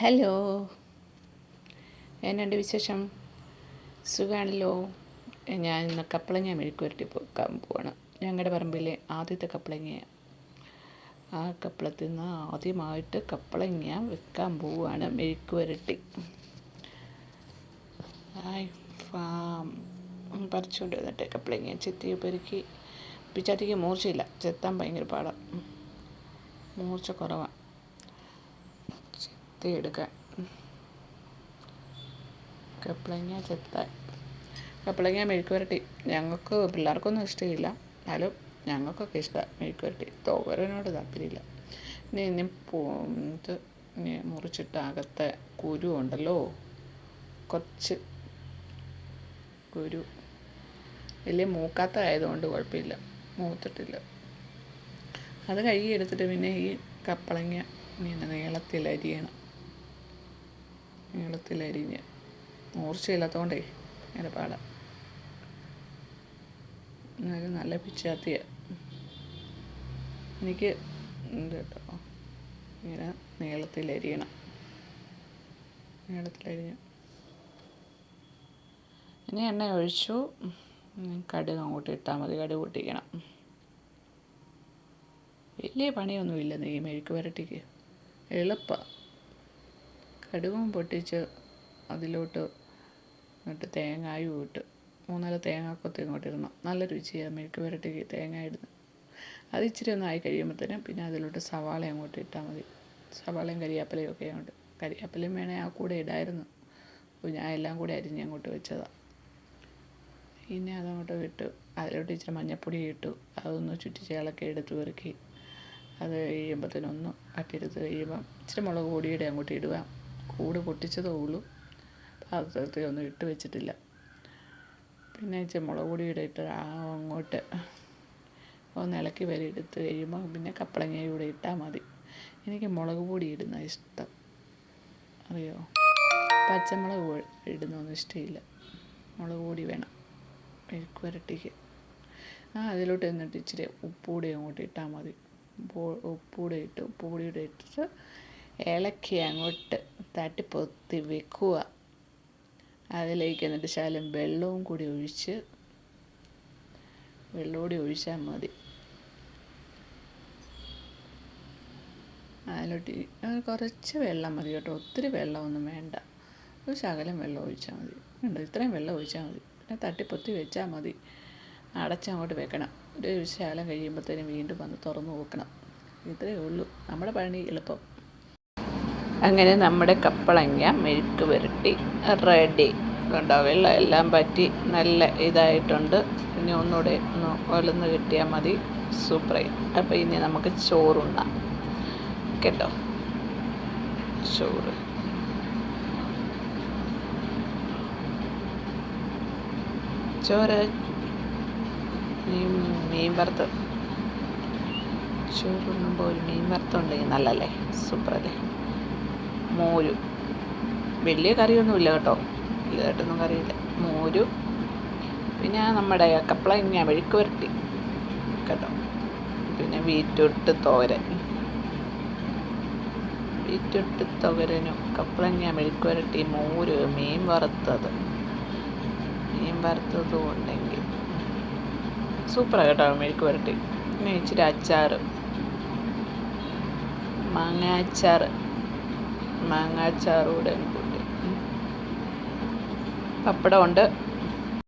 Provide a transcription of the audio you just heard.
Hello. എന്നുണ്ട് വിശേഷം? സുഖമാണല്ലോ ഞാൻ ഇന്ന് കപ്പളങ്ങ മെഴുക്കുവരട്ടി പോകാൻ പോവാണ്. ഞങ്ങളുടെ പറമ്പിലെ ആദ്യത്തെ കപ്പളങ്ങ ആ കപ്പളത്തിൽ നിന്ന് ആദ്യമായിട്ട് കപ്പളങ്ങ വെക്കാൻ പോവുകയാണ് മെഴുക്കുവരട്ടി. പറിച്ചുകൊണ്ട് വന്നിട്ട് കപ്പളങ്ങ ചെത്തി പെരുക്കി. പിച്ചാത്തിക്ക് മൂർച്ചയില്ല. ചെത്താൻ ഭയങ്കര പാടാണ് മൂർച്ച കുറവാണ് ചെത്തി എടുക്കാം കപ്പളങ്ങ ചെത്താൻ. കപ്പളങ്ങ മെഴുക്ക് വരട്ടി. ഞങ്ങൾക്ക് പിള്ളേർക്കൊന്നും ഇഷ്ടമില്ല എന്നാലും ഞങ്ങൾക്കൊക്കെ ഇഷ്ടമാണ് മെഴുക്ക് വരട്ടി. തോരനോട് താല്പര്യമില്ല. ഇനി ഇനി ഇത് മുറിച്ചിട്ട് അകത്തെ കുരു ഉണ്ടല്ലോ? കുറച്ച് കുരു. വലിയ മൂക്കാത്ത ആയതുകൊണ്ട് കുഴപ്പമില്ല. മൂത്തിട്ടില്ല. അത് കഴുകി എടുത്തിട്ട് പിന്നെ ഈ കപ്പളങ്ങ ഇങ്ങനെ നീളത്തിൽ അരിയണം നീളത്തിൽ അരിഞ്ഞ് മൂർച്ചയില്ലാത്തതുകൊണ്ടേ ഭയങ്കര പാട. എന്നാലും നല്ല പിച്ചാത്തിയ. എനിക്ക് ഉണ്ട് കേട്ടോ? ഇങ്ങനെ നീളത്തിൽ അരിഞ്ഞ് ഇനി എണ്ണ ഒഴിച്ചു. കടുക് അങ്ങോട്ട് ഇട്ടാൽ മതി. കടുക് പൊട്ടിക്കണം. വലിയ പണിയൊന്നുമില്ല ഈ മെഴുക്ക് വരട്ടിക്ക് എളുപ്പമാണ് കടുകും പൊട്ടിച്ച് അതിലോട്ട് എന്നിട്ട് തേങ്ങായും ഇട്ട് മൂന്നാൽ തേങ്ങാക്കൊത്ത് ഇങ്ങോട്ട് ഇടണം നല്ല രുചിയാണ് മെഴുക്ക് പുരട്ടിക്ക് തേങ്ങ ഇടുന്നത് അത് ഇച്ചിരി ഒന്ന് ആയി കഴിയുമ്പോഴത്തേനും പിന്നെ അതിലോട്ട് സവാള അങ്ങോട്ട് ഇട്ടാൽ മതി. സവാളയും കരിയാപ്പിലയും ഒക്കെ അങ്ങോട്ട്. കരിയാപ്പിലയും വേണേൽ ആ കൂടെ ഇടായിരുന്നു. അപ്പോൾ ഞാൻ എല്ലാം കൂടെ അരിഞ്ഞ് അങ്ങോട്ട് വെച്ചതാണ് പിന്നെ അതങ്ങോട്ട് വിട്ട് അതിലോട്ട് ഇച്ചിരി മഞ്ഞപ്പൊടി ഇട്ടു. അതൊന്ന് ചുറ്റിച്ച് എടുത്ത് പെറുക്കി. അത് കഴിയുമ്പോഴത്തേനൊന്ന് അട്ടിയെടുത്ത് കഴിയുമ്പം ഇച്ചിരി മുളക് പൊടിയുടെ അങ്ങോട്ട് ഇടുക കൂട് പൊട്ടിച്ചതേ ഉള്ളൂ. പാത്രത്തിൽ ഒന്നും ഇട്ട് വെച്ചിട്ടില്ല. പിന്നെ മുളക് പൊടി ഇട്ട് അങ്ങോട്ട് ഒന്ന് ഇളക്കി വരെ എടുത്ത് കഴിയുമ്പോൾ പിന്നെ കപ്പളങ്ങയും ഇട്ടാൽ മതി. എനിക്ക് മുളക് പൊടി ഇടുന്ന ഇഷ്ടം. അറിയോ? പച്ചമുളക് ഇടുന്നൊന്നും ഇഷ്ടമില്ല. മുളക് പൊടി വേണം. മെഴുക്ക് വരട്ടിക്ക് ആ അതിലോട്ട് എന്നിട്ട് ഇച്ചിരി ഉപ്പുകൂടി അങ്ങോട്ട് ഇട്ടാൽ മതി. ഉപ്പുകൂടെ ഇട്ട് ഉപ്പുകൂടിയുടെ ഇട്ടിട്ട് ഇളക്കി അങ്ങോട്ട് തട്ടി പൊത്തി വെക്കുക അതിലേക്ക് എന്നിട്ട് ശകലം വെള്ളവും കൂടി ഒഴിച്ച് വെള്ളം കൂടി ഒഴിച്ചാൽ മതി. അതിലോട്ട് കുറച്ച് വെള്ളം മതി കേട്ടോ. ഒത്തിരി വെള്ളമൊന്നും വേണ്ട. ഒരു ശകലം വെള്ളം ഒഴിച്ചാൽ മതി. ഉണ്ട് ഇത്രയും വെള്ളം ഒഴിച്ചാൽ മതി. പിന്നെ തട്ടിപ്പൊത്തി വെച്ചാൽ മതി. അടച്ചങ്ങോട്ട് വെക്കണം. ഒരു ശകലം കഴിയുമ്പോഴത്തേനും വീണ്ടും വന്ന് തുറന്ന് നോക്കണം. ഇത്രയേ ഉള്ളൂ. നമ്മുടെ പണി എളുപ്പം. അങ്ങനെ നമ്മുടെ കപ്പളങ്ങ മെഴുക്ക് പുരട്ടി റെഡി കണ്ടോ? വെള്ളം എല്ലാം പറ്റി നല്ല ഇതായിട്ടുണ്ട്. ഇനി ഒന്നുകൂടെ ഒന്ന് ഒലന്ന് കിട്ടിയാൽ മതി. സൂപ്പറായി അപ്പോൾ ഇനി നമുക്ക് ചോറുണ്ണാം കേട്ടോ? ചോറ്. ചോറ്. മീൻ വറുത്ത്. ചോറുണ്ണുമ്പോൾ ഒരു മീൻ വറുത്തുണ്ടെങ്കിൽ നല്ലല്ലേ സൂപ്പറല്ലേ മോര്. വലിയ കറിയൊന്നുമില്ല കേട്ടോ. വലുതായിട്ടൊന്നും കറിയില്ല. മോര് പിന്നെ നമ്മുടെ കപ്പളങ്ങ മെഴുക്ക് വരട്ടി കേട്ടോ. പിന്നെ ബീറ്റ്റൂട്ട് തോരൻ. ബീറ്റ്റൂട്ട് തോരനും കപ്പളങ്ങ മെഴുക്ക് വരട്ടി മോര് മീൻ വറുത്തത്. മീൻ വറുത്തതും ഉണ്ടെങ്കിൽ. സൂപ്പറാണ് കേട്ടോ മെഴുക്ക് വരട്ടി പിന്നെ ഇച്ചിരി അച്ചാർ മാങ്ങ അച്ചാർ മാങ്ങ അച്ചാർ കൂടെ കൂട്ടി. പപ്പടമുണ്ട്.